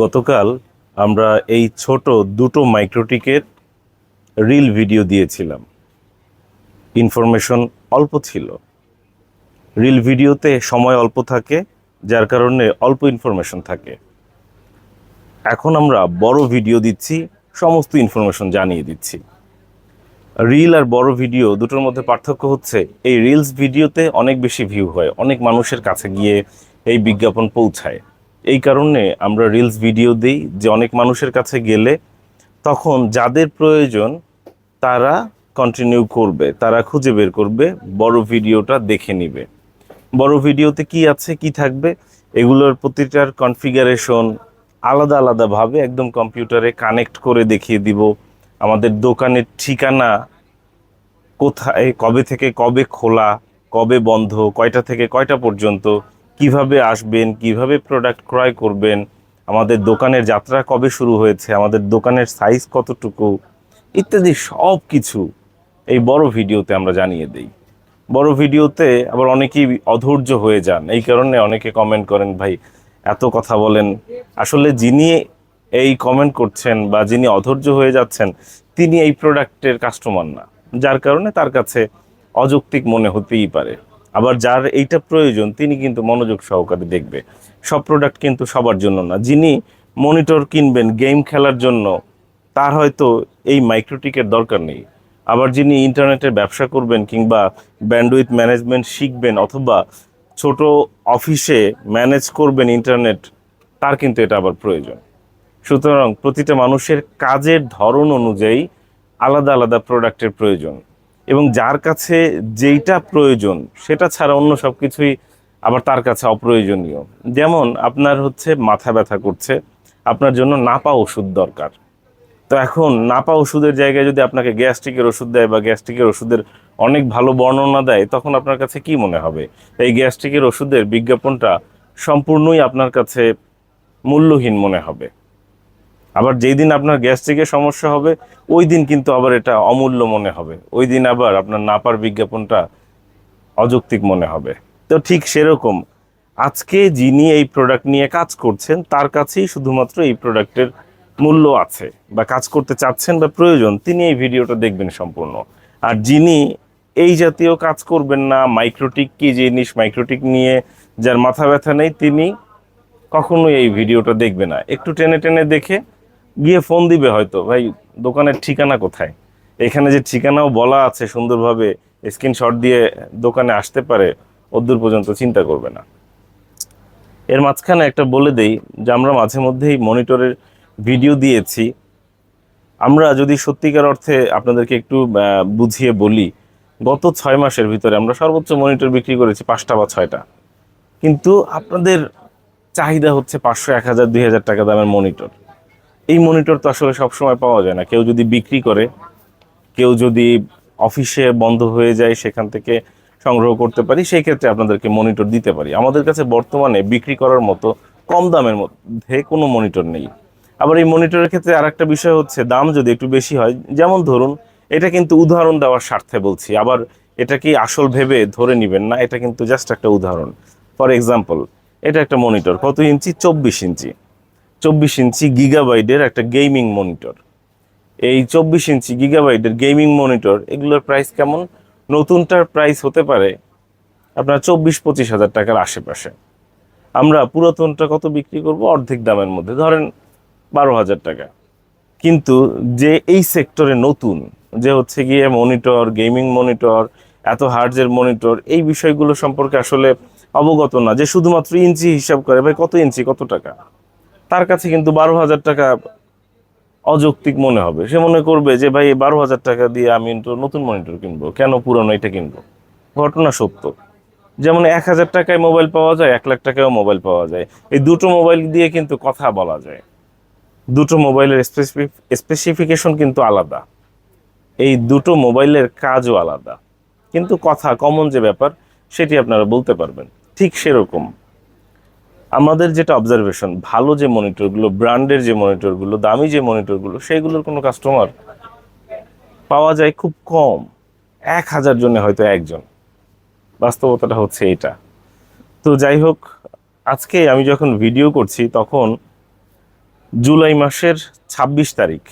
গতকাল আমরা এই ছোট দুটো মাইক্রোটিকের রিল ভিডিও দিয়েছিলাম। ইনফরমেশন অল্প ছিল। রিল ভিডিওতে সময় অল্প থাকে, যার কারণে অল্প ইনফরমেশন থাকে। এখন আমরা বড় ভিডিও দিচ্ছি, সমস্ত ইনফরমেশন জানিয়ে দিচ্ছি। রিল আর বড় ভিডিও দুটোর মধ্যে পার্থক্য হচ্ছে, এই রিলস ভিডিওতে অনেক বেশি ভিউ হয়, অনেক মানুষের কাছে গিয়ে এই বিজ্ঞাপন পৌঁছায়। এই কারণে আমরা রিলস ভিডিও দিই যে অনেক মানুষের কাছে গেলে তখন যাদের প্রয়োজন তারা কন্টিনিউ করবে, তারা খুঁজে বের করবে, বড় ভিডিওটা দেখে নিবে। বড় ভিডিওতে কি আছে, কি থাকবে, এগুলোর প্রতিটার কনফিগারেশন আলাদা আলাদাভাবে একদম কম্পিউটারে কানেক্ট করে দেখিয়ে দিব। আমাদের দোকানের ঠিকানা কোথায়, কবে থেকে কবে খোলা, কবে বন্ধ, কয়টা থেকে কয়টা পর্যন্ত কীভাবে আসবেন, কীভাবে প্রোডাক্ট ক্রয় করবেন, আমাদের দোকানের যাত্রা কবে শুরু হয়েছে, আমাদের দোকানের সাইজ কতটুকু, ইত্যাদি সব কিছু এই বড় ভিডিওতে আমরা জানিয়ে দিই। বড় ভিডিওতে আবার অনেকেই অধৈর্য হয়ে যান, এই কারণে অনেকে কমেন্ট করেন, ভাই, এত কথা বলেন। আসলে যিনি এই কমেন্ট করছেন বা যিনি অধৈর্য হয়ে যাচ্ছেন, তিনি এই প্রোডাক্টের কাস্টমার না। যার কারণে তার কাছে অযৌক্তিক মনে হতেই পারে। আবার যার এইটা প্রয়োজন, তিনি কিন্তু মনোযোগ সহকারে দেখবে। সব প্রোডাক্ট কিন্তু সবার জন্য না। যিনি মনিটর কিনবেন গেম খেলার জন্য, তার হয়তো এই মাইক্রোটিকের দরকার নেই। আবার যিনি ইন্টারনেটের ব্যবসা করবেন কিংবা ব্যান্ডউইথ ম্যানেজমেন্ট শিখবেন অথবা ছোট অফিসে ম্যানেজ করবেন ইন্টারনেট তার কিন্তু এটা আবার প্রয়োজন। সুতরাং প্রতিটা মানুষের কাজের ধরন অনুযায়ী আলাদা আলাদা প্রোডাক্টের প্রয়োজন। এবং যার কাছে যেইটা প্রয়োজন, সেটা ছাড়া অন্য সব কিছুই আবার তার কাছে অপ্রয়োজনীয়। যেমন আপনার হচ্ছে মাথা ব্যথা করছে, আপনার জন্য নাপা ওষুধ দরকার। তো এখন নাপা ওষুধের জায়গায় যদি আপনাকে গ্যাস্ট্রিকের ওষুধ দেয় বা গ্যাস্ট্রিকের ওষুধের অনেক ভালো বর্ণনা দেয়, তখন আপনার কাছে কি মনে হবে? এই গ্যাস্ট্রিকের ওষুধের বিজ্ঞাপনটা সম্পূর্ণই আপনার কাছে মূল্যহীন মনে হবে। আবার যেই দিন আপনার গ্যাস্ট্রিকের সমস্যা হবে, ওই দিন কিন্তু আবার এটা অমূল্য মনে হবে। ওই দিন আবার আপনার নাপার বিজ্ঞাপনটা অযৌক্তিক মনে হবে। তো ঠিক সেরকম, আজকে যিনি এই প্রোডাক্ট নিয়ে কাজ করছেন, তার কাছেই শুধুমাত্র এই প্রোডাক্টের মূল্য আছে বা কাজ করতে চাচ্ছেন বা প্রয়োজন, তিনি এই ভিডিওটা দেখবেন সম্পূর্ণ। আর যিনি এই জাতীয় কাজ করবেন না মাইক্রোটিক কি জিনিস মাইক্রোটিক নিয়ে যার মাথা ব্যথা নেই, তিনি কখনোই এই ভিডিওটা দেখবে না। একটু টেনে টেনে দেখে গিয়ে ফোন দিবে হয়তো, ভাই, দোকানের ঠিকানা কোথায়? এখানে যে ঠিকানাও বলা আছে সুন্দরভাবে স্ক্রিনশট দিয়ে দোকানে আসতে পারে অদূর পর্যন্ত চিন্তা করবে না। এর মাঝখানে একটা বলে দেই যে আমরা মাঝে মধ্যেই মনিটরের ভিডিও দিয়েছি। আমরা যদি সত্যিকার অর্থে আপনাদেরকে একটু বুঝিয়ে বলি, গত ছয় মাসের ভিতরে আমরা সর্বোচ্চ মনিটর বিক্রি করেছি পাঁচটা বা ছয়টা। কিন্তু আপনাদের চাহিদা হচ্ছে পাঁচশো, এক হাজার, দুই হাজার টাকা দামের মনিটর। এই মনিটর তো আসলে সবসময় পাওয়া যায় না। কেউ যদি বিক্রি করে, কেউ যদি অফিসে বন্ধ হয়ে যায়, সেখান থেকে সংগ্রহ করতে পারি, সেই ক্ষেত্রে আপনাদেরকে মনিটর দিতে পারি। আমাদের কাছে বর্তমানে বিক্রি করার মতো কম দামের মধ্যে কোনো মনিটর নেই। আবার এই মনিটরের ক্ষেত্রে আর একটা বিষয় হচ্ছে, দাম যদি একটু বেশি হয়, যেমন ধরুন, এটা কিন্তু উদাহরণ দেওয়ার স্বার্থে বলছি। আবার এটা কি আসল ভেবে ধরে নেবেন না, এটা কিন্তু জাস্ট একটা উদাহরণ। ফর এক্সাম্পল এটা একটা মনিটর কত ইঞ্চি? চব্বিশ ইঞ্চি। চব্বিশ ইঞ্চি গিগাবাইটের একটা গেমিং মনিটর। এই চব্বিশ ইঞ্চি গিগাবাইটের গেমিং মনিটর, এগুলোর প্রাইস কেমন? নতুনটার প্রাইস হতে পারে আপনার চব্বিশ পঁচিশ হাজার টাকার আশেপাশে। আমরা পুরাতনটা কত বিক্রি করব? অর্ধেক দামের মধ্যে, ধরেন বারো হাজার টাকা। কিন্তু যে এই সেক্টরে নতুন, যে হচ্ছে গিয়ে মনিটর, গেমিং মনিটর, এত হার্জের মনিটর, এই বিষয়গুলো সম্পর্কে আসলে অবগত না। যে শুধুমাত্র ইঞ্চি হিসাব করে, ভাই কত ইঞ্চি, কত টাকা? তার কাছে কিন্তু বারো হাজার টাকা অযৌক্তিক মনে হবে। সে মনে করবে যে, ভাই, এই বারো হাজার টাকা দিয়ে আমি নতুন মনিটর কিনবো। কেন পুরানো এটা কিনবো? ঘটনা সত্য। যেমন এক হাজার টাকায় মোবাইল পাওয়া যায়, এক লাখ টাকায়ও মোবাইল পাওয়া যায়। এই দুটো মোবাইল দিয়ে কিন্তু কথা বলা যায়। দুটো মোবাইলের স্পেসিফিকেশন কিন্তু আলাদা। এই দুটো মোবাইলের কাজও আলাদা। কিন্তু কথা কমন যে ব্যাপার, সেটি আপনারা বলতে পারবেন। ঠিক সেরকম। আমাদের যেটা অবজারভেশন ভালো যে মনিটরগুলো ব্র্যান্ডের যে মনিটরগুলো দামি যে মনিটরগুলো সেইগুলোর কোনো কাস্টমার পাওয়া যায় খুব কম। এক হাজার জনে হয়তো একজন। বাস্তবতাটা হচ্ছে এটা। তো যাই হোক, আজকে আমি যখন ভিডিও করছি, তখন জুলাই মাসের ২৬ তারিখ,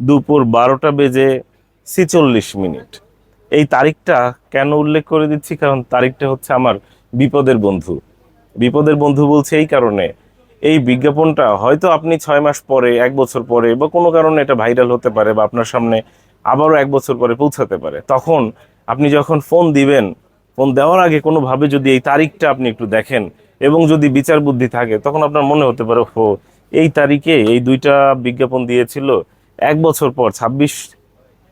দুপুর বারোটা বেজে ছিচল্লিশ মিনিট। এই তারিখটা কেন উল্লেখ করে দিচ্ছি? কারণ তারিখটা হচ্ছে আমার বিপদের বন্ধু। বিপদের বন্ধু বলছে এই কারণে। এই বিজ্ঞাপনটা হয়তো আপনি ছয় মাস পরে, এক বছর পরে বা কোনো কারণে এটা ভাইরাল হতে পারে বা আপনার সামনে আবারও এক বছর পরে পৌঁছাতে পারে। তখন আপনি যখন ফোন দিবেন, ফোন দেওয়ার আগে কোনোভাবে যদি এই তারিখটা আপনি একটু দেখেন এবং যদি বিচার বুদ্ধি থাকে, তখন আপনার মনে হতে পারে ও এই তারিখে এই দুইটা বিজ্ঞাপন দিয়েছিল, এক বছর পর, ছাব্বিশ,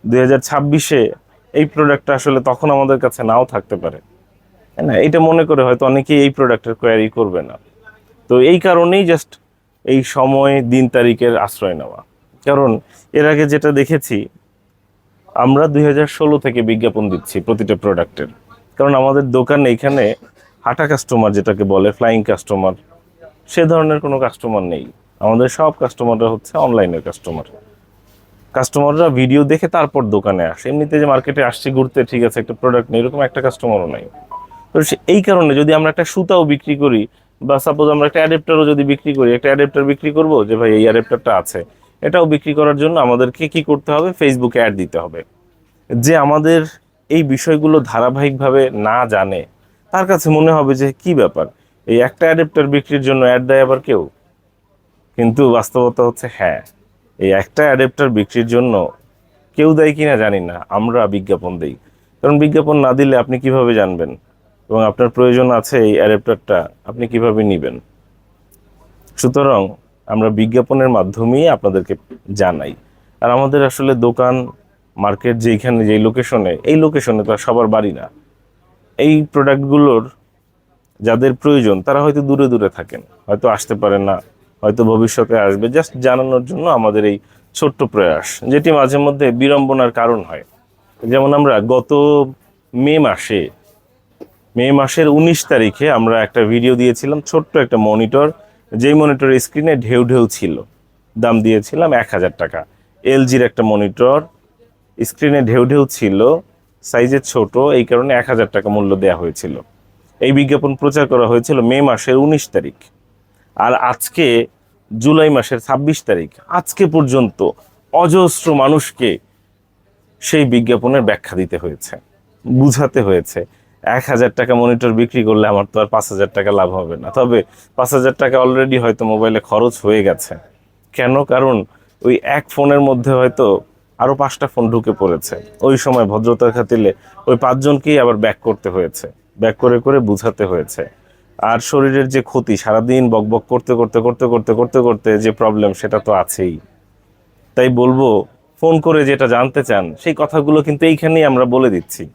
দুই এই প্রোডাক্টটা আসলে তখন আমাদের কাছে নাও থাকতে পারে। তাই না, এটা মনে করে হয়তো অনেকেই এই প্রোডাক্টের কোয়ারি করবে না। তো এই কারণেই জাস্ট এই সময়, দিন তারিখের আশ্রয় নেওয়া। কারণ এর আগে যেটা দেখেছি, আমরা দুই হাজার ষোলো থেকে বিজ্ঞাপন দিচ্ছি প্রতিটা প্রোডাক্টের কারণ আমাদের দোকান এখানে হাঁটা কাস্টমার যেটাকে বলে ফ্লাইং কাস্টমার সে ধরনের কোনো কাস্টমার নেই। আমাদের সব কাস্টমাররা হচ্ছে অনলাইনের কাস্টমার কাস্টমাররা ভিডিও দেখে তারপর দোকানে আসে। এমনিতে যে মার্কেটে আসছে, ঘুরতে, ঠিক আছে, একটা প্রোডাক্ট নেই, এরকম একটা কাস্টমারও নাই। তো এই কারণে যদি আমরা একটা সুতাও বিক্রি করি, বা সাপোজ আমরা একটা অ্যাডাপ্টারও যদি বিক্রি করি, একটা অ্যাডাপ্টার বিক্রি করব যে, ভাই, এই অ্যাডাপ্টারটা আছে। এটাও বিক্রি করার জন্য আমাদেরকে কি করতে হবে? ফেসবুকে অ্যাড দিতে হবে। যে আমাদের এই বিষয়গুলো ধারাবাহিকভাবে না জানে, তার কাছে মনে হবে যে, কি ব্যাপার? এই একটা অ্যাডাপ্টার বিক্রির জন্য অ্যাড দেয় আবার কেউ? কিন্তু বাস্তবতা হচ্ছে হ্যাঁ এই একটা অ্যাডাপ্টার বিক্রির জন্য কেউ দেয় কিনা জানি না, আমরা বিজ্ঞাপন দেই। কারণ বিজ্ঞাপন না দিলে আপনি কীভাবে জানবেন? এবং আপনার প্রয়োজন আছে এই অ্যাডাপ্টারটা, আপনি কীভাবে নেবেন? সুতরাং আমরা বিজ্ঞাপনের মাধ্যমেই আপনাদেরকে জানাই। আর আমাদের আসলে দোকান, মার্কেট যেইখানে, যেই লোকেশনে এই লোকেশনে তো সবার বাড়ি না। এই প্রোডাক্টগুলোর যাদের প্রয়োজন, তারা হয়তো দূরে দূরে থাকেন, হয়তো আসতে পারেন না, হয়তো ভবিষ্যতে আসবে। জাস্ট জানানোর জন্য আমাদের এই ছোট্ট প্রয়াস, যেটি মাঝে মধ্যে বিড়ম্বনার কারণ হয়। যেমন আমরা গত মে মাসে মে মাসের উনিশ তারিখে আমরা একটা ভিডিও দিয়েছিলাম, ছোট্ট একটা মনিটর যেই মনিটরের স্ক্রিনে ঢেউ ঢেউ ছিল। দাম দিয়েছিলাম এক হাজার টাকা। এলজির একটা মনিটর স্ক্রিনে ঢেউ ঢেউ ছিল। সাইজে ছোট, এই কারণে এক হাজার টাকা মূল্য দেওয়া হয়েছিল। এই বিজ্ঞাপন প্রচার করা হয়েছিল মে মাসের উনিশ তারিখ। আর আজকে, জুলাই মাসের ছাব্বিশ তারিখ, আজকে পর্যন্ত অজস্র মানুষকে সেই বিজ্ঞাপনের ব্যাখ্যা দিতে হয়েছে, বুঝাতে হয়েছে। এক হাজার টাকা মনিটর বিক্রি করলে আমার তো আর পাঁচ হাজার টাকা লাভ হবে না। তবে পাঁচ হাজার টাকা অলরেডি হয়তো মোবাইলে খরচ হয়ে গেছে। কেন? কারণ ওই এক ফোনের মধ্যে হয়তো আরও পাঁচটা ফোন ঢুকে পড়েছে। ওই সময় ভদ্রতার খাতিলে ওই পাঁচজনকেই আবার ব্যাক করতে হয়েছে। ব্যাক করে করে বুঝাতে হয়েছে। আর শরীরের যে ক্ষতি, সারাদিন বকবক করতে করতে করতে করতে করতে করতে যে প্রবলেম সেটা তো আছেই। তাই বলব ফোন করে যেটা জানতে চান, সেই কথাগুলো কিন্তু এইখানেই আমরা বলে দিচ্ছি।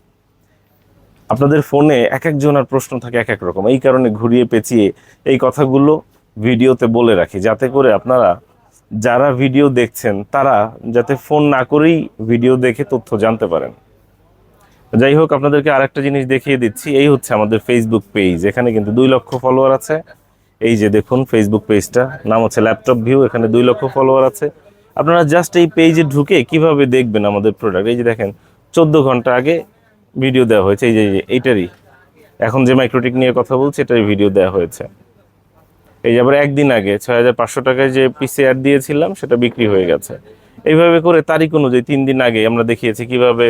আপনাদের ফোনে এক একজনের প্রশ্ন থাকে এক এক রকম। এই কারণে ঘুরিয়ে পেঁচিয়ে এই কথাগুলো ভিডিওতে বলে রাখি, যাতে করে আপনারা যারা ভিডিও দেখছেন, তারা যাতে ফোন না করেই ভিডিও দেখে তথ্য জানতে পারেন। যাই হোক, আপনাদেরকে আরেকটা জিনিস দেখিয়ে দিচ্ছি। এই হচ্ছে আমাদের ফেসবুক পেজ এখানে কিন্তু দুই লক্ষ ফলোয়ার আছে। এই যে দেখুন ফেসবুক পেজটা নাম হচ্ছে ল্যাপটপ ভিউ এখানে দুই লক্ষ ফলোয়ার আছে। আপনারা জাস্ট এই পেজে ঢুকে কীভাবে দেখবেন আমাদের প্রোডাক্ট এই যে দেখেন, চোদ্দ ঘণ্টা আগে ভিডিও দেওয়া হয়েছে, এই যে এই যে এইটারই। এখন যে মাইক্রোটিক নিয়ে কথা বলছি, এটারই ভিডিও দেওয়া হয়েছে। এই যে আবার একদিন আগে ছয় হাজার পাঁচশো টাকায় যে পিসি অ্যাড দিয়েছিলাম, সেটা বিক্রি হয়ে গেছে। এইভাবে করে তারিখ অনুযায়ী তিন দিন আগে আমরা দেখিয়েছি কীভাবে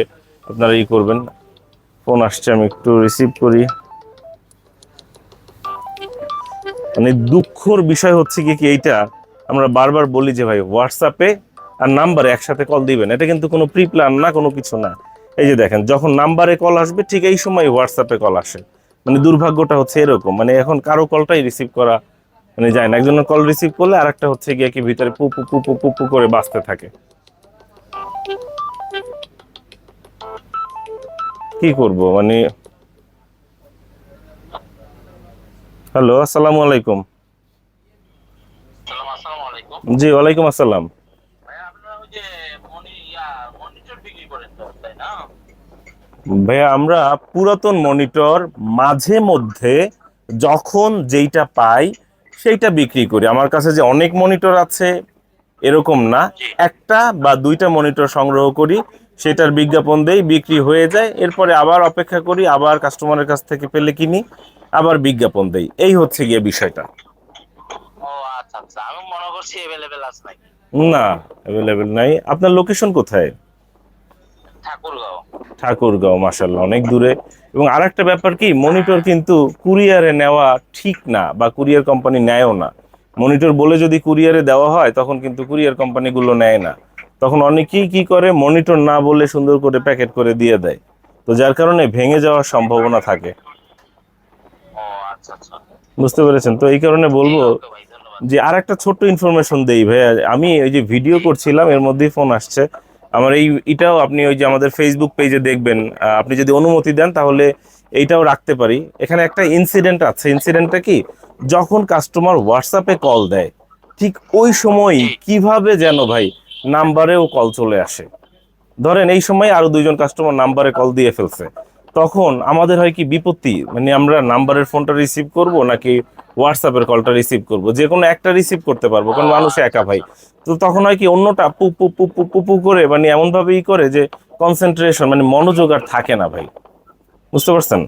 আপনারা ই করবেন। ফোন আসছে, আমি একটু রিসিভ করি। মানে দুঃখর বিষয় হচ্ছে কি কি এইটা আমরা বারবার বলি যে ভাই হোয়াটসঅ্যাপে আর নাম্বারে একসাথে কল দিবেন। এটা কিন্তু কোনো প্রি প্ল্যান না, কোনো কিছু না। এই যে দেখেন যখন নাম্বারে কল আসবে ঠিক এই সময় হোয়াটসঅ্যাপে কল আসে। মানে দুর্ভাগ্যটা হচ্ছে এরকম। মানে এখন কারও কলটাই রিসিভ করা মানে যায় না। একজনের কল রিসিভ করলে আর একটা হচ্ছে গিয়ে কি ভিতরে পু পু পু পু পু পু করে বাঁচতে থাকে। কি করব? মানে হ্যালো আসসালামু আলাইকুম। আসসালামু আলাইকুম। জি ওয়ালাইকুম আসসালাম ভাই আপনারা ওই যে মনি ইয়া মনিটর বিক্রি করেন তো তাই না ভাইয়া আমরা পুরাতন মনিটর মাঝে মধ্যে যখন যেইটা পাই সেইটা বিক্রি করি। আমার কাছে যে অনেক মনিটর আছে এরকম না। একটা বা দুইটা মনিটর সংগ্রহ করি সেটার বিজ্ঞাপন দেই বিক্রি হয়ে যায়। এরপরে আবার অপেক্ষা করি আবার কাস্টমারের কাছ থেকে পেলে কিনি আবার বিজ্ঞাপন দেই। এই হচ্ছে গিয়ে বিষয়টা। ও আচ্ছা আচ্ছা। মনে না অ্যাভেলেবেল নাই। আপনার লোকেশন কোথায়? ঠাকুরগাঁও। ঠাকুরগাঁও মাসাল্লাহ অনেক দূরে। এবং আরেকটা ব্যাপার কি মনিটর কিন্তু কুরিয়ারে নেওয়া ঠিক না বা কুরিয়ার কোম্পানি নেয়ও না। মনিটর বলে যদি কুরিয়ারে দেওয়া হয় তখন কিন্তু কুরিয়ার কোম্পানিগুলো নেয় না। তখন অনেকেই কি করে মনিটর না বলে সুন্দর করে প্যাকেট করে দিয়ে দেয়। তো যার কারণে ভেঙে যাওয়ার সম্ভাবনা থাকে। আচ্ছা আচ্ছা। বুঝতে পেরেছেন? তো এই কারণে বলব যে আর একটা ছোট্ট ইনফরমেশন দেই ভাইয়া। আমি ওই যে ভিডিও করছিলাম এর মধ্যেই ফোন আসছে। আমার এই এটাও আপনি ওই যে আমাদের ফেসবুক পেজে দেখবেন। আপনি যদি অনুমতি দেন তাহলে এইটাও রাখতে পারি। এখানে একটা ইনসিডেন্ট আছে। ইনসিডেন্টটা কি? যখন কাস্টমার হোয়াটসঅ্যাপে কল দেয় ঠিক ওই সময় কীভাবে যেন ভাই নাম্বারেও কল চলে আসে। ধরেন এই সময় আরও দুইজন কাস্টমার নাম্বারে কল দিয়ে ফেলছে। তখন আমাদের হয় কি বিপত্তি? মানে আমরা নাম্বারের ফোনটা রিসিভ করব নাকি হোয়াটসঅ্যাপের কলটা রিসিভ করব? যে কোনো একটা রিসিভ করতে পারব, কারণ মানুষ একা ভাই। তো তখন হয় কি অন্যটা পু পু পু পু পু পু করে মানে এমনভাবে ই করে যে কনসেন্ট্রেশন মানে মনোযোগ আর থাকে না ভাই। বুঝতে পারছেন?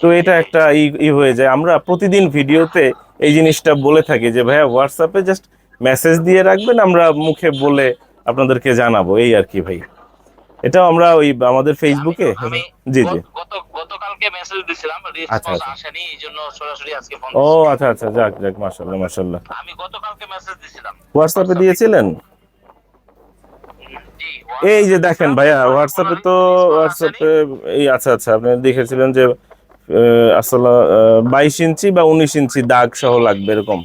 তো এটা একটা ই হয়ে যায়। আমরা প্রতিদিন ভিডিওতে এই জিনিসটা বলে থাকি যে, ভাইয়া হোয়াটসঅ্যাপে জাস্ট মেসেজ দিয়ে রাখবেন, আমরা মুখে বলে আপনাদেরকে জানাব। এই আর কি ভাই। এটাও আমরা ওই আমাদের ফেসবুকে জি জি। গতকালকে মেসেজ দিছিলাম আচ্ছা, রেসপন্স আচ্ছা। আসেনি এই জন্য সরাসরি আজকে ফোন ও আচ্ছা আচ্ছা যাক যাক মাশাল্লাহ মাশাল্লাহ আমি গতকালকে মেসেজ দিছিলাম। হোয়াটসঅ্যাপে দিয়েছিলেন? এই যে দেখেন ভাইয়া হোয়াটসঅ্যাপে তো হোয়াটসঅ্যাপে এই আচ্ছা আচ্ছা আপনি দেখেছিলেন যে আসলে বাইশ ইঞ্চি বা উনিশ ইঞ্চি দাগ সহ লাগবে এরকম।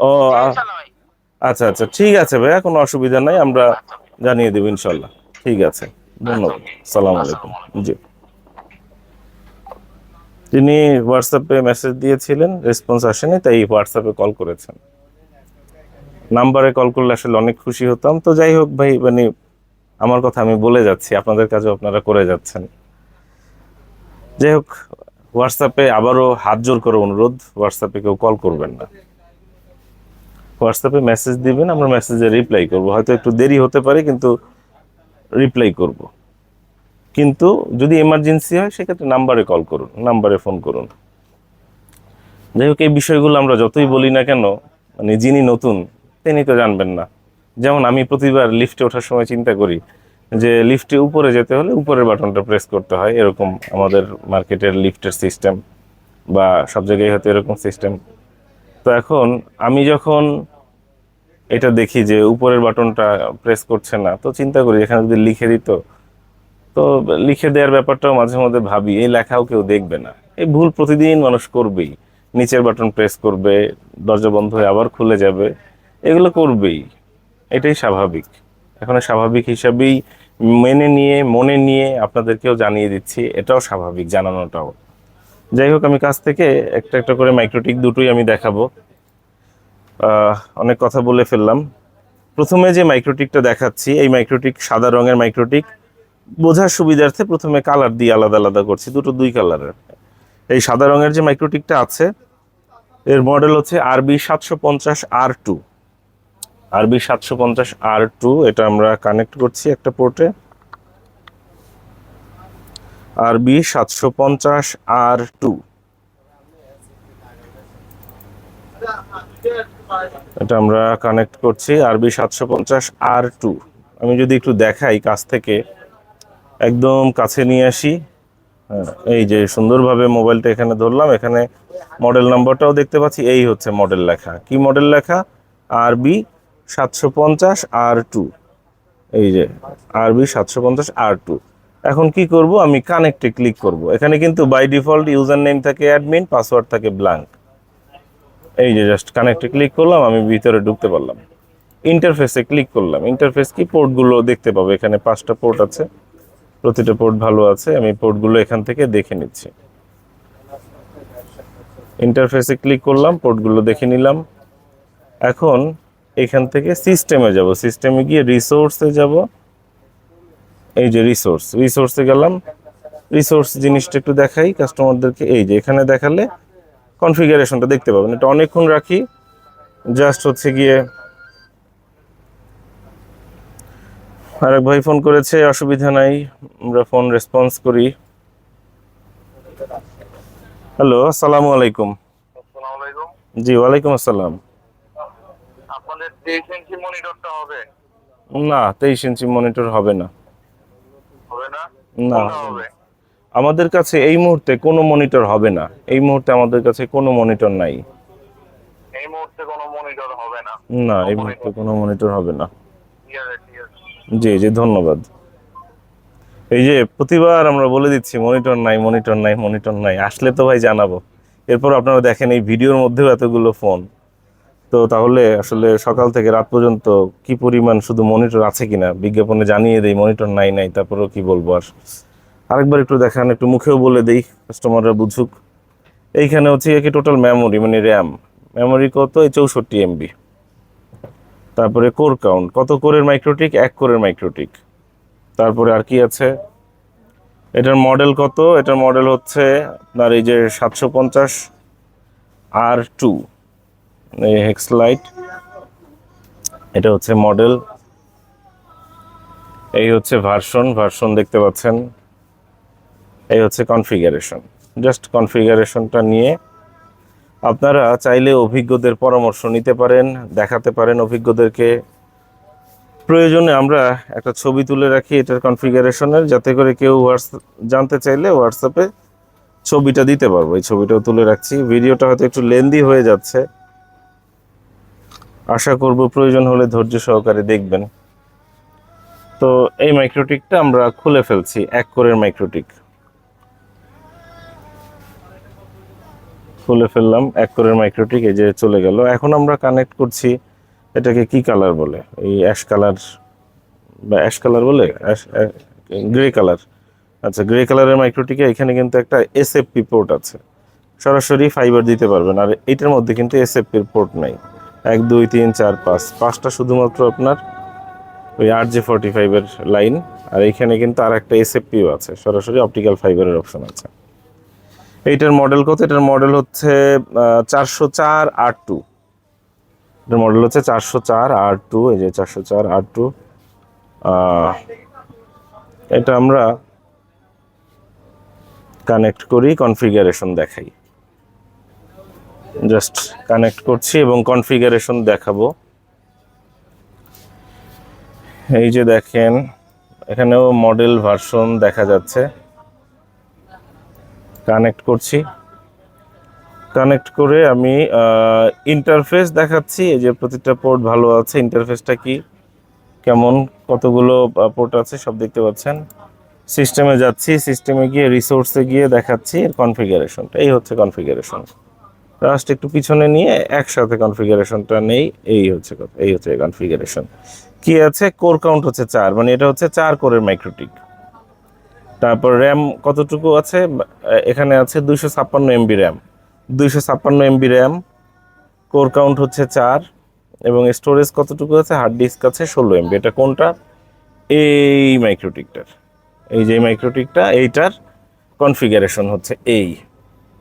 ও আচ্ছা আচ্ছা ঠিক আছে ভাইয়া কোনো অসুবিধা নাই আমরা জানিয়ে দেবো ইনশাল্লাহ ঠিক আছে। ধন্যবাদ। সালাম আলাইকুম। জি। তিনি হোয়াটসঅ্যাপে মেসেজ দিয়েছিলেন রেসপন্স আসেনি তাই হোয়াটসঅ্যাপে কল করেছেন। নাম্বারে কল করলে আসলে অনেক খুশি হতাম। তো যাই হোক ভাই মানে আমার কথা আমি বলে যাচ্ছি আপনাদের কাজও আপনারা করে যাচ্ছেন। যাই হোক হোয়াটসঅ্যাপে আবারও হাত জোর করে অনুরোধ হোয়াটসঅ্যাপে কেউ কল করবেন না। হোয়াটসঅ্যাপে মেসেজ দিবেন, আমরা মেসেজে রিপ্লাই করব। হয়তো একটু দেরি হতে পারে, কিন্তু রিপ্লাই করব। কিন্তু যদি এমার্জেন্সি হয়, সেক্ষেত্রে নাম্বারে কল করুন নাম্বারে ফোন করুন। যাই হোক, এই বিষয়গুলো আমরা যতই বলি না কেন মানে যিনি নতুন, তিনি তো জানবেন না। যেমন আমি প্রতিবার লিফটে ওঠার সময় চিন্তা করি যে লিফটে উপরে যেতে হলে উপরের বাটনটা প্রেস করতে হয়। এরকম আমাদের মার্কেটের লিফটের সিস্টেম বা সব জায়গায় হয়তো এরকম সিস্টেম তো এখন আমি যখন এটা দেখি যে উপরের বাটনটা প্রেস করছে না, তো চিন্তা করি এখানে যদি লিখে দিত তো। লিখে দেওয়ার ব্যাপারটাও মাঝে মধ্যে ভাবি, এই লেখাও কেউ দেখবে না। এই ভুল প্রতিদিন মানুষ করবেই। নিচের বাটন প্রেস করবে, দরজা বন্ধ হয়ে আবার খুলে যাবে। এগুলো করবেই। এটাই স্বাভাবিক। এখন স্বাভাবিক হিসাবেই মেনে নিয়ে, মনে নিয়ে আপনাদেরকেও জানিয়ে দিচ্ছি, এটাও স্বাভাবিক জানানোটাও। যাই হোক, আমি কাছ থেকে একটা একটা করে মাইক্রোটিক দুটোই আমি দেখাবো। অনেক কথা বলে ফেললাম। প্রথমে যে মাইক্রোটিকটা দেখাচ্ছি, এই মাইক্রোটিক সাদা রঙের মাইক্রোটিক বোঝার সুবিধার্থে প্রথমে কালার দিয়ে আলাদা আলাদা করছি, দুটো দুই কালারের এই সাদা রঙের যে মাইক্রোটিকটা আছে, এর মডেল হচ্ছে আরবি সাতশো পঞ্চাশ আর টু। আরবি সাতশো পঞ্চাশ আর টু, এটা আমরা কানেক্ট করছি একটা পোর্টে আরবি সাতশো পঞ্চাশ আর টু। এটা আমরা কানেক্ট করছি আরবি সাতশো পঞ্চাশ আর টু। আমি যদি একটু দেখাই কাছ থেকে একদম কাছে নিয়ে আসি। হ্যাঁ, এই যে সুন্দরভাবে মোবাইলটা এখানে ধরলাম এখানে মডেল নাম্বারটাও দেখতে পাচ্ছি এই হচ্ছে মডেল লেখা। কি মডেল লেখা? আর বি সাতশো পঞ্চাশ আর টু। এই যে আর বি সাতশো পঞ্চাশ আর টু। এখন কি করব? আমি কানেক্টে ক্লিক করব। এখানে কিন্তু বাই ডিফল্ট ইউজার নেম থাকে অ্যাডমিন পাসওয়ার্ড থাকে ব্ল্যাঙ্ক এই যে জাস্ট কানেক্টে ক্লিক করলাম, আমি ভিতরে ঢুকতে পারলাম। ইন্টারফেসে ক্লিক করলাম। ইন্টারফেস কি? পোর্টগুলো দেখতে পাবো। এখানে পাঁচটা পোর্ট আছে। প্রতিটা পোর্ট ভালো আছে। আমি পোর্টগুলো এখান থেকে দেখে নিচ্ছি। ইন্টারফেসে ক্লিক করলাম পোর্টগুলো দেখে নিলাম। এখন এখান থেকে সিস্টেমে যাব। সিস্টেমে গিয়ে রিসোর্সে যাব। এই যে রিসোর্স রিসোর্সে গেলাম। রিসোর্স জিনিসটা একটু দেখাই কাস্টমারদেরকে এই যে এখানে দেখালে কনফিগারেশনটা দেখতে পাবেন। এটা অনেকক্ষণ রাখি জাস্ট হচ্ছে গিয়ে আরেক ভাই ফোন করেছে অসুবিধা নাই আমরা ফোন রেসপন্স করি। হ্যালো আসসালামু আলাইকুম। আলাইকুম। জি ওয়ালাইকুম আসসালাম। আপনাদের ইঞ্চি মনিটরটা হবে? না তেইশ ইঞ্চি মনিটর হবে না। না। আমাদের কাছে এই মুহূর্তে কোনো মনিটর হবে না। এই মুহূর্তে আমাদের কাছে কোনো মনিটর নাই। এই মুহূর্তে কোনো মনিটর হবে না। না এই মুহূর্তে কোনো মনিটর হবে না। জি জি ধন্যবাদ। এই যে প্রতিবার আমরা বলে দিচ্ছি মনিটর নাই মনিটর নাই মনিটর নাই। আসলে তো ভাই জানাব। এরপর আপনারা দেখেন এই ভিডিওর মধ্যেও এতগুলো ফোন। তো তাহলে আসলে সকাল থেকে রাত পর্যন্ত কি পরিমাণ শুধু মনিটর আছে কিনা? বিজ্ঞাপনে জানিয়ে দেই মনিটর নাই নাই, তারপরেও কি বলব আর? আরেকবার একটু দেখান, একটু মুখেও বলে দেই কাস্টমাররা বুঝুক। এইখানে হচ্ছে কি টোটাল মেমোরি মানে র্যাম মেমোরি কত? এই চৌষট্টি এমবি তারপরে কোর কাউন্ট কত কোরের মাইক্রোটিক এক কোরের মাইক্রোটিক তারপরে আর কি আছে? এটার মডেল কত? এটার মডেল হচ্ছে আপনার এই যে সাতশো পঞ্চাশ আর টু এই হেক্সলাইট, এটা হচ্ছে মডেল। এই হচ্ছে ভার্সন ভার্সন দেখতে পাচ্ছেন। এই হচ্ছে কনফিগারেশন। জাস্ট কনফিগারেশনটা নিয়ে আপনারা চাইলে অভিজ্ঞদের পরামর্শ নিতে পারেন, দেখাতে পারেন অভিজ্ঞদেরকে। প্রয়োজনে আমরা একটা ছবি তুলে রাখি এটার কনফিগারেশনের, যাতে করে কেউ হোয়াটসঅ্যাপ জানতে চাইলে হোয়াটসঅ্যাপে ছবিটা দিতে পারব। এই ছবিটাও তুলে রাখছি। ভিডিওটা হয়তো একটু লেন্দি হয়ে যাচ্ছে। আশা করব প্রয়োজন হলে ধৈর্য সহকারে দেখবেন। তো এই মাইক্রোটিকটা আমরা খুলে ফেলছি, এক কোরের মাইক্রোটিক খুলে ফেললাম, এক কোরের মাইক্রোটিক এই যে চলে গেল। এখন আমরা কানেক্ট করছি এটাকে কি কালার বলে? এই অ্যাশ কালার বা অ্যাশ কালার বলে? অ্যাশ গ্রে কালার আচ্ছা গ্রে কালারের মাইক্রোটিকে এখানে কিন্তু একটা এসএফপি পোর্ট আছে। সরাসরি ফাইবার দিতে পারবেন, আর এটার মধ্যে কিন্তু এসএফপির পোর্ট নাই। এক, দুই, তিন, চার, পাঁচ। পাঁচটা শুধুমাত্র আপনার ওই আর জে ফর্টি ফাইভের লাইন। আর এখানে কিন্তু আর একটা এসএফপিও আছে। সরাসরি অপটিক্যাল ফাইবারের অপশন আছে। এইটার মডেল কত? এটার মডেল হচ্ছে চারশো চার আর টু এটার মডেল হচ্ছে চারশো চার আর টু এই যে চারশো চার আর টু এটা আমরা কানেক্ট করি কনফিগারেশন দেখাই। জাস্ট কানেক্ট করছি এবং কনফিগারেশন দেখাবো। এই যে দেখেন, এখানেও মডেল ভার্সন দেখা যাচ্ছে। কানেক্ট করছি। কানেক্ট করে আমি ইন্টারফেস দেখাচ্ছি। এই যে প্রতিটা পোর্ট ভালো আছে ইন্টারফেসটা কি, কেমন, কতগুলো পোর্ট আছে সব দেখতে পাচ্ছেন। সিস্টেমে যাচ্ছি সিস্টেমে গিয়ে রিসোর্সে গিয়ে দেখাচ্ছি কনফিগারেশনটা এই হচ্ছে কনফিগারেশন জাস্ট একটু পিছনে নিয়ে একসাথে কনফিগারেশনটা নেই। এই হচ্ছে কথা, এই হচ্ছে কনফিগারেশন কি আছে? কোর কাউন্ট হচ্ছে চার মানে এটা হচ্ছে চার কোরের মাইক্রোটিক তারপর র্যাম কতটুকু আছে? এখানে আছে দুইশো ছাপ্পান্ন এমবি র্যাম দুইশো ছাপ্পান্ন এমবি র্যাম কোর কাউন্ট হচ্ছে চার, এবং স্টোরেজ কতটুকু আছে? হার্ড ডিস্ক আছে ষোলো এমবি এটা কোনটা? এই মাইক্রোটিকটার এই যে মাইক্রোটিকটা এইটার কনফিগারেশন হচ্ছে এই।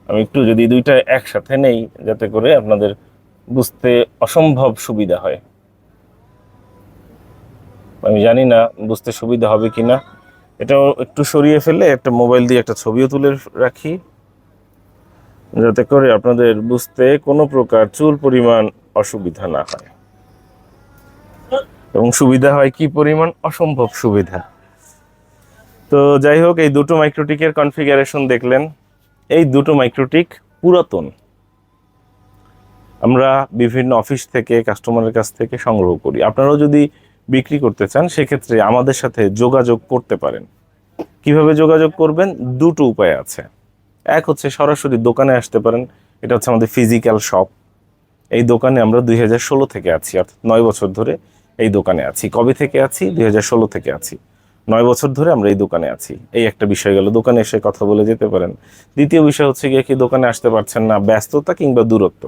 আমি একটু যদি দুইটা একসাথে নেই, যাতে করে আপনাদের বুঝতে অসম্ভব সুবিধা হয়। আমি জানি না বুঝতে সুবিধা হবে কি না এটাও একটু সরিয়ে ফেলে, একটা মোবাইল দিয়ে একটা ছবিও তুলে রাখি। যাতে করে আপনাদের বুঝতে কোনো প্রকার চুল পরিমাণ অসুবিধা না হয়। এবং সুবিধা হয় কি পরিমাণ? অসম্ভব সুবিধা। তো যাই হোক, এই দুটো মাইক্রোটিকের কনফিগারেশন দেখলেন। এই দুটো মাইক্রোটিক পুরাতন। আমরা বিভিন্ন অফিস থেকে, কাস্টমারের কাছ থেকে সংগ্রহ করি। আপনারাও যদি বিক্রি করতে চান, সেক্ষেত্রে আমাদের সাথে যোগাযোগ করতে পারেন। কীভাবে যোগাযোগ করবেন? দুটো উপায় আছে। এক হচ্ছে সরাসরি দোকানে আসতে পারেন। এটা হচ্ছে আমাদের ফিজিক্যাল শপ এই দোকানে আমরা দুই হাজার ষোলো থেকে আছি, অর্থাৎ নয় বছর ধরে এই দোকানে আছি। কবে থেকে আছি? দুই হাজার ষোলো থেকে আছি। নয় বছর ধরে আমরা এই দোকানে আছি। এই একটা বিষয় গেল, দোকানে এসে কথা বলে যেতে পারেন। দ্বিতীয় বিষয় হচ্ছে গিয়ে কি দোকানে আসতে পারছেন না, ব্যস্ততা কিংবা দূরত্ব।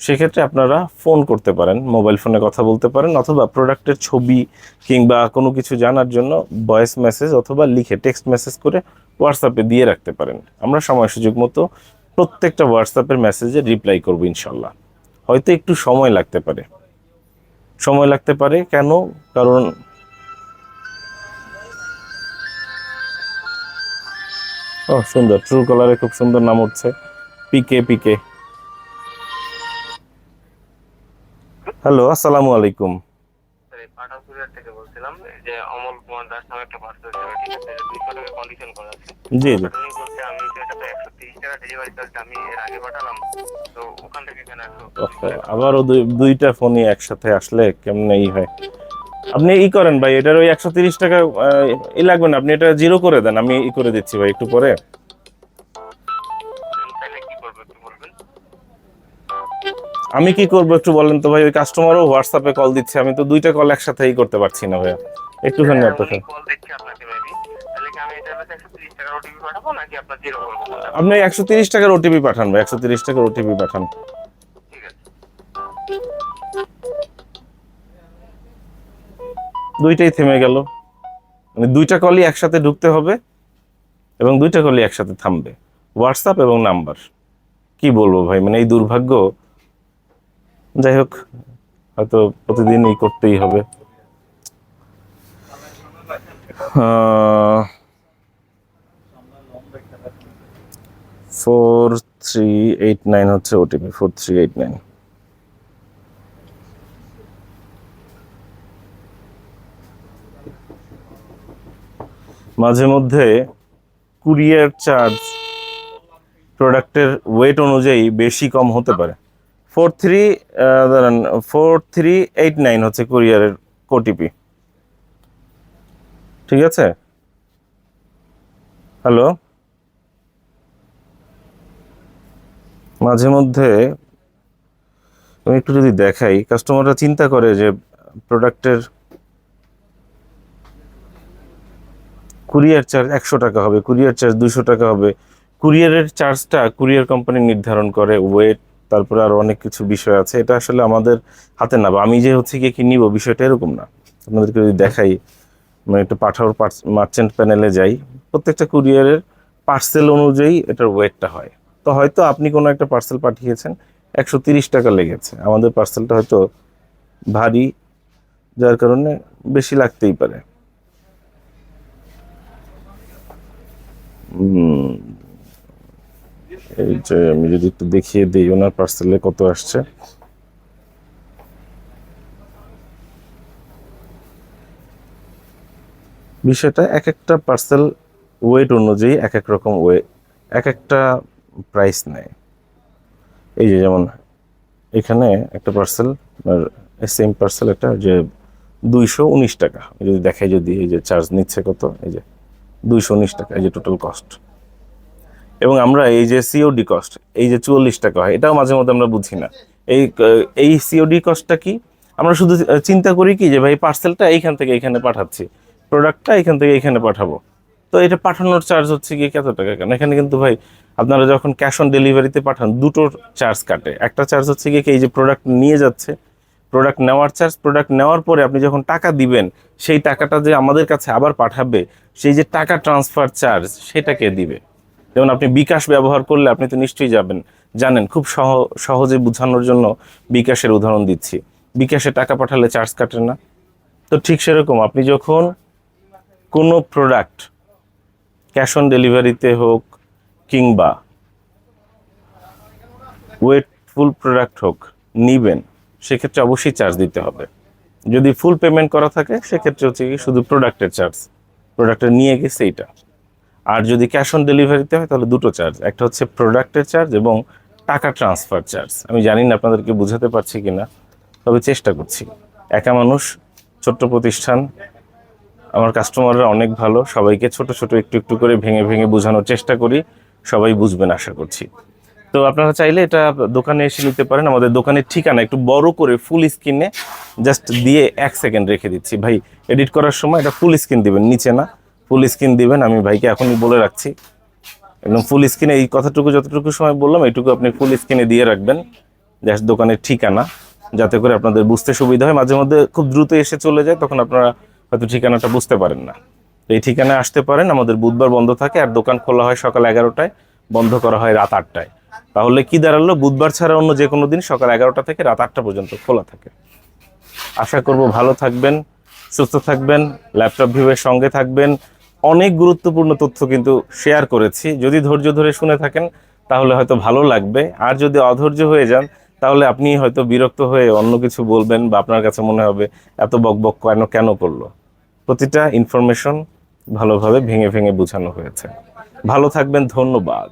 সেক্ষেত্রে আপনারা ফোন করতে পারেন, মোবাইল ফোনে কথা বলতে পারেন অথবা প্রোডাক্টের ছবি কিংবা কোনো কিছু জানার জন্য ভয়েস মেসেজ অথবা লিখে টেক্সট মেসেজ করে হোয়াটসঅ্যাপে দিয়ে রাখতে পারেন। আমরা সময় সুযোগ মতো প্রত্যেকটা হোয়াটসঅ্যাপের মেসেজে রিপ্লাই করব ইনশাল্লাহ। হয়তো একটু সময় লাগতে পারে। সময় লাগতে পারে কেন? কারণ ও সুন্দর। ট্রু কালারে খুব সুন্দর নাম উঠছে। পিকে পিকে হ্যালো আসসালামু আলাইকুম। জি জি। ওকে, আবারও দুই- দুইটা ফোনই একসাথে আসলে কেমনে ই হয়? আপনি ই করেন ভাই এটার ওই একশো তিরিশ টাকা ই লাগবে না আপনি এটা জিরো করে দেন আমি ই করে দিচ্ছি ভাই একটু পরে। আমি কি করব একটু বলেন তো ভাই ওই কাস্টমারও হোয়াটসঅ্যাপে কল দিচ্ছে আমি তো দুইটা কল একসাথে ই করতে পারছি না ভাইয়া। একটুখানি হ্যাঁ, আপনাকে উনি কল দিচ্ছি আপনাকে মেবি তাহলে কি আমি এটার কাছে একশো ওটিপি পাঠাবো নাকি আপনার জিরো করব আপনি একশো তিরিশ টাকার ওটিপি পাঠান ভাই একশো তিরিশ টাকার ওটিপি পাঠান। দুইটাই থেমে গেল। মানে দুইটা কলই একসাথে ঢুকতে হবে এবং দুইটা কলই একসাথে থামবে। হোয়াটসঅ্যাপ এবং নাম্বার কি বলব ভাই? মানে এই দুর্ভাগ্য। যাই হোক, হয়তো প্রতিদিনই করতেই হবে। ফোর থ্রি এইট নাইন হচ্ছে OTP four three eight nine মাঝে মধ্যে কুরিয়ার চার্জ প্রোডাক্টের ওয়েট অনুযায়ী বেশি কম হতে পারে। ফোর থ্রি দাঁড়ান, ফোর থ্রি এইট নাইন হচ্ছে কুরিয়ারের ওটিপি ঠিক আছে? হ্যালো? মাঝে মধ্যে আমি একটু যদি দেখাই, কাস্টমাররা চিন্তা করে যে প্রোডাক্টের কুরিয়ার চার্জ একশো টাকা হবে, কুরিয়ার চার্জ দুশো টাকা হবে। কুরিয়ারের চার্জটা কুরিয়ার কোম্পানি নির্ধারণ করে, ওয়েট, তারপরে আরও অনেক কিছু বিষয় আছে। এটা আসলে আমাদের হাতে না আমি যে হচ্ছে গিয়ে কি নিব বিষয়টা এরকম না। আপনাদেরকে যদি দেখাই মানে একটু পাঠাওয়ার মার্চেন্ট প্যানেলে যাই, প্রত্যেকটা কুরিয়ারের পার্সেল অনুযায়ী এটার ওয়েটটা হয়। তো হয়তো আপনি কোনো একটা পার্সেল পাঠিয়েছেন, একশো তিরিশ টাকা লেগেছে। আমাদের পার্সেলটা হয়তো ভারী, যার কারণে বেশি লাগতেই পারে। এই যে আমি যদি একটু দেখিয়ে দিই, ওনার পার্সেলে কত আসছে? বিষয়টা এক একটা পার্সেল ওয়েট অনুযায়ী এক এক রকম ওয়ে এক একটা প্রাইস নেয়। এই যে যেমন এখানে একটা পার্সেল সেম পার্সেল একটা যে দুইশো উনিশ টাকা। যদি দেখাই, যদি এই যে চার্জ নিচ্ছে কত, এই যে দুইশো উনিশ টাকা, এই যে টোটাল কস্ট এবং আমরা এই যে সিওডি কস্ট এই যে চুয়াল্লিশ টাকা হয়, এটাও মাঝে মধ্যে আমরা বুঝি না। এই এই সিওডি কস্টটা কি? আমরা শুধু চিন্তা করি কি যে ভাই পার্সেলটা এইখান থেকে এইখানে পাঠাচ্ছি। প্রোডাক্টটা এইখান থেকে এইখানে পাঠাবো। তো এটা পাঠানোর চার্জ হচ্ছে গিয়ে কত টাকা? কেন এখানে কিন্তু ভাই, আপনারা যখন ক্যাশ অন ডেলিভারিতে পাঠান, দুটোর চার্জ কাটে। একটা চার্জ হচ্ছে গিয়ে কি এই যে প্রোডাক্ট নিয়ে যাচ্ছে। প্রোডাক্ট নেওয়ার চার্জ প্রোডাক্ট নেওয়ার পরে আপনি যখন টাকা দিবেন সেই টাকাটা যে আমাদের কাছে আবার পাঠাবে, সেই যে টাকা ট্রান্সফার চার্জ সেটাকে দিবে? যেমন আপনি বিকাশ ব্যবহার করলে আপনি তো নিশ্চয়ই যাবেন। জানেন, খুব সহ, সহজে বোঝানোর জন্য বিকাশের উদাহরণ দিচ্ছি। বিকাশে টাকা পাঠালে চার্জ কাটে না। তো ঠিক সেরকম, আপনি যখন কোনো প্রোডাক্ট ক্যাশ অন ডেলিভারিতে হোক কিংবা ওয়েটফুল প্রোডাক্ট হোক, নিবেন, সেক্ষেত্রে অবশ্যই চার্জ দিতে হবে। যদি ফুল পেমেন্ট করা থাকে, সেক্ষেত্রে হচ্ছে কি শুধু প্রোডাক্টের চার্জ প্রোডাক্টটা নিয়ে গেছে এইটা আর যদি ক্যাশ অন ডেলিভারিতে হয়, তাহলে দুটো চার্জ একটা হচ্ছে প্রোডাক্টের চার্জ এবং টাকা ট্রান্সফার চার্জ আমি জানি না আপনাদেরকে বোঝাতে পারছি কি না তবে চেষ্টা করছি। একা মানুষ, ছোট্ট প্রতিষ্ঠান, আমার কাস্টমাররা অনেক ভালো। সবাইকে ছোট ছোট, একটু একটু করে ভেঙে ভেঙে বোঝানোর চেষ্টা করি। সবাই বুঝবেন আশা করছি। তো আপনারা চাইলে এটা দোকানে এসে নিতে পারেন। আমাদের দোকানের ঠিকানা একটু বড় করে ফুল স্ক্রিনে জাস্ট দিয়ে এক সেকেন্ড রেখে দিচ্ছি। ভাই এডিট করার সময় এটা ফুল স্ক্রিন দিবেন, নিচে না। ফুল স্ক্রিন দিবেন, আমি ভাইকে এখনই বলে রাখছি। একদম ফুল স্ক্রিনে এই কথাটুকু, যতটুকু সময় বললাম এইটুকু আপনি ফুল স্ক্রিনে দিয়ে রাখবেন। জাস্ট দোকানের ঠিকানা, যাতে করে আপনাদের বুঝতে সুবিধা হয়। মাঝে মধ্যে খুব দ্রুত এসে চলে যায়, তখন আপনারা হয়তো ঠিকানাটা বুঝতে পারেন না। এই ঠিকানায় আসতে পারেন। আমাদের বুধবার বন্ধ থাকে, আর দোকান খোলা হয় সকাল এগারোটায়, বন্ধ করা হয় রাত আটটায়। তাহলে কি দাঁড়াল? বুধবার ছাড়া অন্য যে কোনো দিন সকাল এগারোটা থেকে রাত আটটা পর্যন্ত খোলা থাকে। আশা করব ভালো থাকবেন, সুস্থ থাকবেন ল্যাপটপ ভিউয়ের সঙ্গে থাকবেন। অনেক গুরুত্বপূর্ণ তথ্য কিন্তু শেয়ার করেছি। যদি ধৈর্য ধরে শুনে থাকেন, তাহলে হয়তো ভালো লাগবে। আর যদি অধৈর্য হয়ে যান, তাহলে আপনি হয়তো বিরক্ত হয়ে অন্য কিছু বলবেন বা আপনার কাছে মনে হবে, এত বকবক কেন কেন করল? প্রতিটা ইনফরমেশন ভালোভাবে ভেঙে ভেঙে বোঝানো হয়েছে। ভালো থাকবেন, ধন্যবাদ।